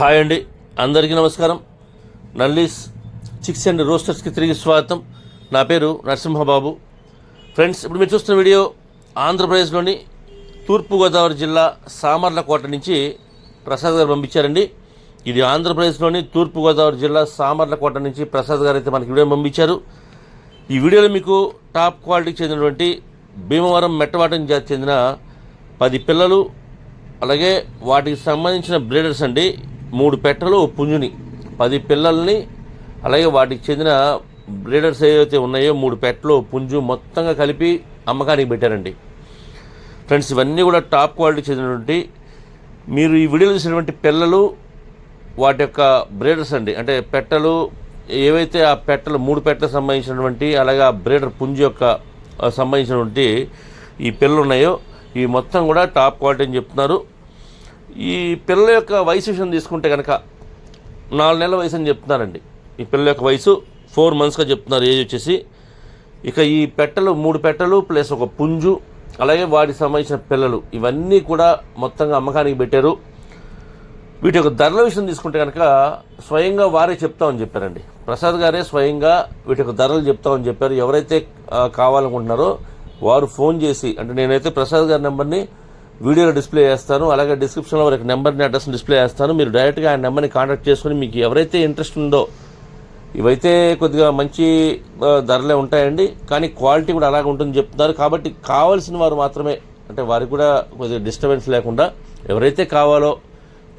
Hi అండి. అందరికీ నమస్కారం. నల్లీస్ చిక్స్ అండ్ రోస్టర్స్కి తిరిగి స్వాగతం. నా పేరు నరసింహబాబు. ఫ్రెండ్స్ ఇప్పుడు మీరు చూస్తున్న వీడియో ఆంధ్రప్రదేశ్లోని తూర్పుగోదావరి జిల్లా సామర్లకోట నుంచి ప్రసాద్ గారు పంపించారండి. ఇది ఆంధ్రప్రదేశ్లోని తూర్పుగోదావరి జిల్లా సామర్లకోట నుంచి ప్రసాద్ గారు అయితే మనకి వీడియో పంపించారు. ఈ వీడియోలో మీకు టాప్ క్వాలిటీకి చెందినటువంటి భీమవరం మెట్టవాటం జాతికి చెందిన పది పిల్లలు అలాగే వాటికి సంబంధించిన బ్రీడర్స్ అండి మూడు పెట్టలు ఓ పుంజుని. పది పిల్లల్ని అలాగే వాటికి చెందిన బ్రీడర్స్ ఏవైతే ఉన్నాయో మూడు పెట్టలు పుంజు మొత్తంగా కలిపి అమ్మకానికి పెట్టారండి. ఫ్రెండ్స్ ఇవన్నీ కూడా టాప్ క్వాలిటీ చెందినటువంటి మీరు ఈ వీడియోలో చూసినటువంటి పిల్లలు వాటి యొక్క బ్రీడర్స్ అండి. అంటే పెట్టలు ఏవైతే ఆ పెట్టలు మూడు పెట్టలకు సంబంధించినటువంటి అలాగే ఆ బ్రీడర్ పుంజు యొక్క సంబంధించినటువంటి ఈ పిల్లలు ఉన్నాయో ఈ మొత్తం కూడా టాప్ క్వాలిటీ అని చెప్తున్నారు. ఈ పిల్లల యొక్క వయసు విషయం తీసుకుంటే కనుక నాలుగు నెలల వయసు అని చెప్తున్నారండి. ఈ పిల్లల యొక్క వయసు ఫోర్ మంత్స్గా చెప్తున్నారు ఏజ్ వచ్చేసి. ఇక ఈ పెట్టలు మూడు పెట్టలు ప్లస్ ఒక పుంజు అలాగే వాటికి సంబంధించిన పిల్లలు ఇవన్నీ కూడా మొత్తంగా అమ్మకానికి పెట్టారు. వీటి యొక్క ధరల విషయం తీసుకుంటే కనుక స్వయంగా వారే చెప్తామని చెప్పారండి. ప్రసాద్ గారే స్వయంగా వీటి యొక్క ధరలు చెప్తామని చెప్పారు. ఎవరైతే కావాలనుకుంటున్నారో వారు ఫోన్ చేసి అంటే నేనైతే ప్రసాద్ గారి నెంబర్ని వీడియోలో డిస్ప్లే చేస్తాను అలాగే డిస్క్రిప్షన్లో వారికి నెంబర్ని అడ్రస్ని డిస్ప్లే చేస్తాను. మీరు డైరెక్ట్గా ఆ నెంబర్ని కాంటాక్ట్ చేసుకుని మీకు ఎవరైతే ఇంట్రెస్ట్ ఉందో ఇవైతే కొద్దిగా మంచి ధరలే ఉంటాయండి. కానీ క్వాలిటీ కూడా అలాగే ఉంటుందని చెప్తున్నారు. కాబట్టి కావాల్సిన వారు మాత్రమే అంటే వారికి కూడా కొద్దిగా డిస్టర్బెన్స్ లేకుండా ఎవరైతే కావాలో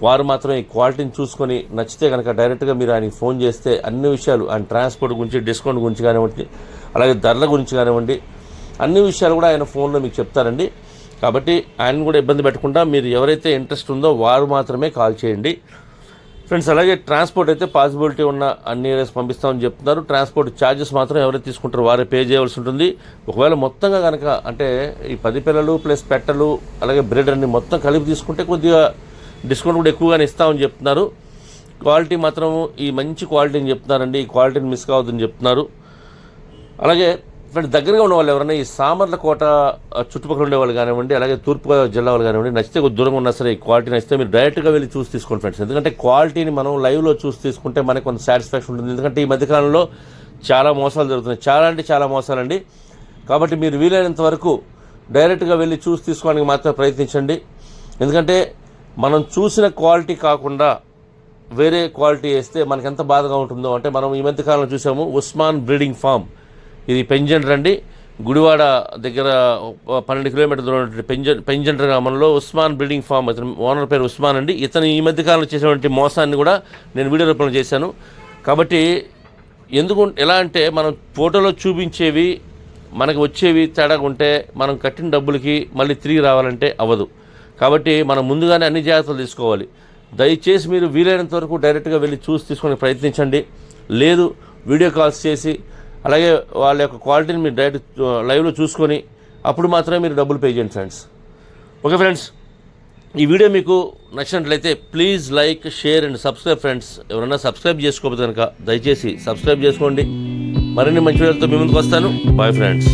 వారు మాత్రమే ఈ క్వాలిటీని చూసుకొని నచ్చితే కనుక డైరెక్ట్గా మీరు ఆయనకి ఫోన్ చేస్తే అన్ని విషయాలు ఆయన ట్రాన్స్పోర్ట్ గురించి డిస్కౌంట్ గురించి కానివ్వండి అలాగే ధరల గురించి కానివ్వండి అన్ని విషయాలు కూడా ఆయన ఫోన్లో మీకు చెప్తారండి. కాబట్టి ఆయన కూడా ఇబ్బంది పెట్టకుండా మీరు ఎవరైతే ఇంట్రెస్ట్ ఉందో వారు మాత్రమే కాల్ చేయండి. ఫ్రెండ్స్ అలాగే ట్రాన్స్పోర్ట్ అయితే పాసిబిలిటీ ఉన్న అన్ని ఏరియాస్ పంపిస్తామని చెప్తున్నారు. ట్రాన్స్పోర్ట్ ఛార్జెస్ మాత్రం ఎవరైతే తీసుకుంటారో వారే పే చేయవలసి ఉంటుంది. ఒకవేళ మొత్తంగా కనుక అంటే ఈ పది పిల్లలు ప్లస్ పెట్టలు అలాగే బ్రెడ్ అన్ని మొత్తం కలిపి తీసుకుంటే కొద్దిగా డిస్కౌంట్ కూడా ఎక్కువగానే ఇస్తామని చెప్తున్నారు. క్వాలిటీ మాత్రం ఈ మంచి క్వాలిటీని చెప్తున్నారండి. ఈ క్వాలిటీని మిస్ కావద్దని చెప్తున్నారు. అలాగే ఫ్రెండ్ దగ్గరగా ఉన్న వాళ్ళు ఎవరైనా ఈ సామర్ల కోట చుట్టుపక్కల ఉండే వాళ్ళు కానివ్వండి అలాగే తూర్పుగోదావరి జిల్లా వాళ్ళు కానివ్వండి నచ్చితే దూరంగా ఉన్నా సరే ఈ క్వాలిటీ నచ్చితే మీరు డైరెక్ట్గా వెళ్ళి చూసి తీసుకోండి ఫ్రెండ్స్ ఎందుకంటే క్వాలిటీని మనం లైవ్లో చూసి తీసుకుంటే మనకు కొంత సాటిస్ఫాక్షన్ ఉంటుంది. ఎందుకంటే ఈ మధ్యకాలంలో చాలా మోసాలు జరుగుతున్నాయి. చాలా అంటే చాలా మోసాలండి. కాబట్టి మీరు వీలైనంత వరకు డైరెక్ట్గా వెళ్ళి చూసి తీసుకోవడానికి మాత్రమే ప్రయత్నించండి. ఎందుకంటే మనం చూసిన క్వాలిటీ కాకుండా వేరే క్వాలిటీ వేస్తే మనకి ఎంత బాధగా ఉంటుందో అంటే మనం ఈ మధ్యకాలంలో చూసాము ఉస్మాన్ బ్రీడింగ్ ఫామ్. ఇది పెంజెంటర్ అండి గుడివాడ దగ్గర పన్నెండు కిలోమీటర్ దూరం ఉన్నటువంటి పెంజ పెంజెంటర్ గ్రామంలో ఉస్మాన్ బిల్డింగ్ ఫామ్ అతని ఓనర్ పేరు ఉస్మాన్ అండి. ఇతను ఈ మధ్యకాలంలో చేసినటువంటి మోసాన్ని కూడా నేను వీడియో రూపంలో చేశాను. కాబట్టి ఎందుకు ఎలా అంటే మనం ఫోటోలో చూపించేవి మనకు వచ్చేవి తేడాగా ఉంటే మనం కట్టిన డబ్బులకి మళ్ళీ తిరిగి రావాలంటే అవ్వదు. కాబట్టి మనం ముందుగానే అన్ని జాగ్రత్తలు తీసుకోవాలి. దయచేసి మీరు వీలైనంత వరకు డైరెక్ట్గా వెళ్ళి చూసి తీసుకునే ప్రయత్నించండి. లేదు వీడియో కాల్స్ చేసి అలాగే వాళ్ళ యొక్క క్వాలిటీని మీరు డైరెక్ట్ లైవ్లో చూసుకొని అప్పుడు మాత్రమే మీరు డబ్బులు పే చేయండి ఫ్రెండ్స్. Okay friends. ఈ వీడియో మీకు నచ్చినట్లయితే please like share and subscribe friends. ఎవరైనా సబ్స్క్రైబ్ చేసుకోకపోతే కనుక దయచేసి సబ్స్క్రైబ్ చేసుకోండి. మరిన్ని మంచి వీడియోలతో మీ ముందుకు వస్తాను. Bye friends.